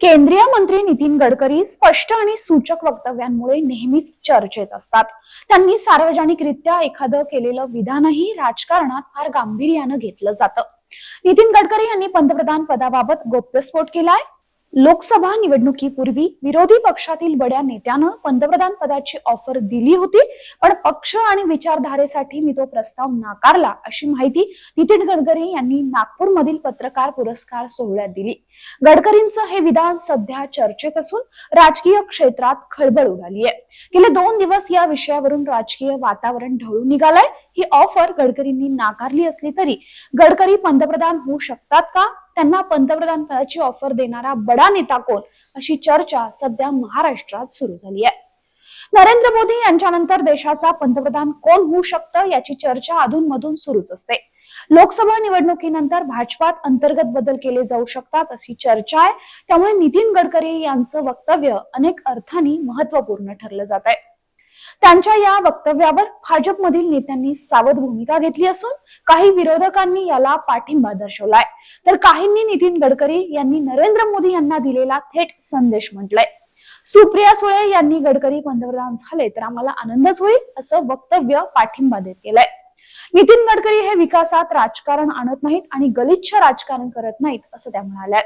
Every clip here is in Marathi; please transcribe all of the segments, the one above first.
केंद्रीय मंत्री नितीन गडकरी स्पष्ट आणि सूचक वक्तव्यांमुळे नेहमीच चर्चेत असतात. त्यांनी सार्वजनिकरित्या एखादं केलेलं विधानही राजकारणात फार गांभीर्यानं घेतलं जातं. नितीन गडकरी यांनी पंतप्रधान पदाबाबत गोप्यस्फोट केलाय. लोकसभा निवडणुकीपूर्वी विरोधी पक्षातील बड्या नेत्यानं पंतप्रधान पदाची ऑफर दिली होती. पण पक्ष आणि विचारधारेसाठी मी तो प्रस्ताव नाकारला अशी माहिती नितीन गडकरी यांनी नागपूरमधील पत्रकार पुरस्कार सोहळ्यात दिली. गडकरींचं हे विधान सध्या चर्चेत असून राजकीय क्षेत्रात खळबळ उडाली आहे गेले दोन दिवस या विषयावरून राजकीय वातावरण ढवळून निघालंय. ही ऑफर गडकरींनी नाकारली असली तरी गडकरी पंतप्रधान होऊ शकतात का? त्यांना पंतप्रधानपदाची ऑफर देणारा बडा नेता कोण अशी चर्चा सध्या महाराष्ट्रात सुरू झाली आहे. नरेंद्र मोदी यांच्यानंतर देशाचा पंतप्रधान कोण होऊ शकतं याची चर्चा अधूनमधून सुरूच असते. लोकसभा निवडणुकीनंतर भाजपात अंतर्गत बदल केले जाऊ शकतात अशी चर्चा आहे. त्यामुळे नितीन गडकरी यांचं वक्तव्य अनेक अर्थांनी महत्त्वपूर्ण ठरलं जात आहे. त्यांच्या या वक्तव्यावर भाजपमधील नेत्यांनी सावध भूमिका घेतली असून काही विरोधकांनी याला पाठिंबा दर्शवलाय. तर काहींनी नितीन गडकरी यांनी नरेंद्र मोदी यांना दिलेला थेट संदेश म्हटलाय. सुप्रिया सुळे यांनी गडकरी पंतप्रधान झाले तर आम्हाला आनंदच होईल असं वक्तव्य पाठिंबा देत केलंय नितीन गडकरी हे विकासात राजकारण आणत नाहीत आणि गलिच्छ राजकारण करत नाहीत असं त्या म्हणाल्यात.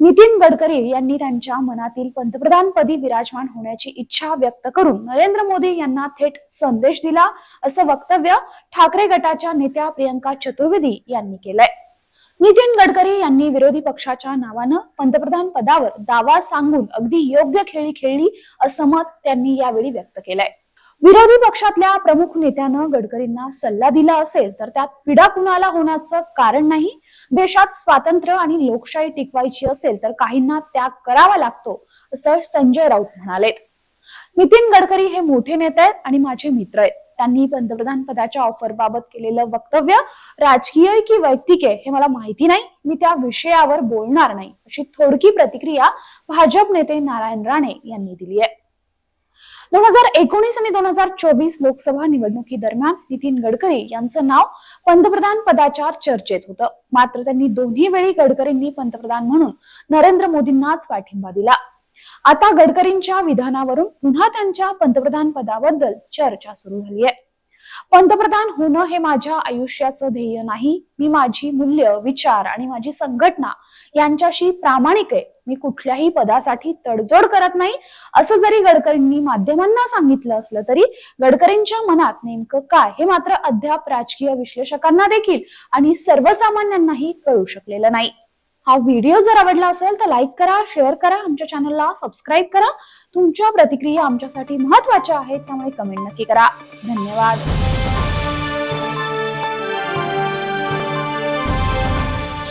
नितीन गडकरी यांनी त्यांच्या मनातील पंतप्रधानपदी विराजमान होण्याची इच्छा व्यक्त करून नरेंद्र मोदी यांना थेट संदेश दिला असं वक्तव्य ठाकरे गटाच्या नेत्या प्रियंका चतुर्वेदी यांनी केलंय. नितीन गडकरी यांनी विरोधी पक्षाच्या नावानं पंतप्रधान पदावर दावा सांगून अगदी योग्य खेळी खेळली असं मत त्यांनी यावेळी व्यक्त केलंय. विरोधी पक्षातल्या प्रमुख नेत्यानं गडकरींना सल्ला दिला असेल तर त्यात पिढा कुणाला होण्याचं कारण नाही? देशात स्वातंत्र्य आणि लोकशाही टिकवायची असेल तर काहींना त्याग करावा लागतो असं संजय राऊत म्हणालेत. नितीन गडकरी हे मोठे नेते आहेत आणि माझे मित्र आहेत. त्यांनी पंतप्रधान पदाच्या ऑफर बाबत केलेलं वक्तव्य राजकीय की वैयक्तिक आहे हे मला माहिती नाही. मी त्या विषयावर बोलणार नाही अशी थोडकी प्रतिक्रिया भाजप नेते नारायण राणे यांनी दिली आहे. दोन हजार एकोणीस आणि दोन हजार चोवीस लोकसभा निवडणुकी दरम्यान नितीन गडकरी यांचं नाव पंतप्रधान पदाच्या चर्चेत होतं. मात्र त्यांनी दोन्ही वेळी गडकरींनी पंतप्रधान म्हणून नरेंद्र मोदींनाच पाठिंबा दिला. आता गडकरींच्या विधानावरून पुन्हा त्यांच्या पंतप्रधान पदाबद्दल चर्चा सुरू झाली आहे. पंतप्रधान होणं हे माझ्या आयुष्याचं ध्येय नाही. मी माझी मूल्य विचार आणि माझी संघटना यांच्याशी प्रामाणिक आहे. मी कुठल्याही पदासाठी तडजोड करत नाही. असं जरी गडकरींनी माध्यमांना सांगितलं असलं तरी गडकरींच्या मनात नेमकं काय हे मात्र अद्याप राजकीय विश्लेषकांना देखील आणि सर्वसामान्यांनाही कळू शकलेलं नाही. हा व्हिडिओ जर आवडला असेल तर लाईक करा शेअर करा आमच्या चॅनलला सबस्क्राईब करा. तुमच्या प्रतिक्रिया आमच्यासाठी महत्त्वाच्या आहेत त्यामुळे कमेंट नक्की करा. धन्यवाद.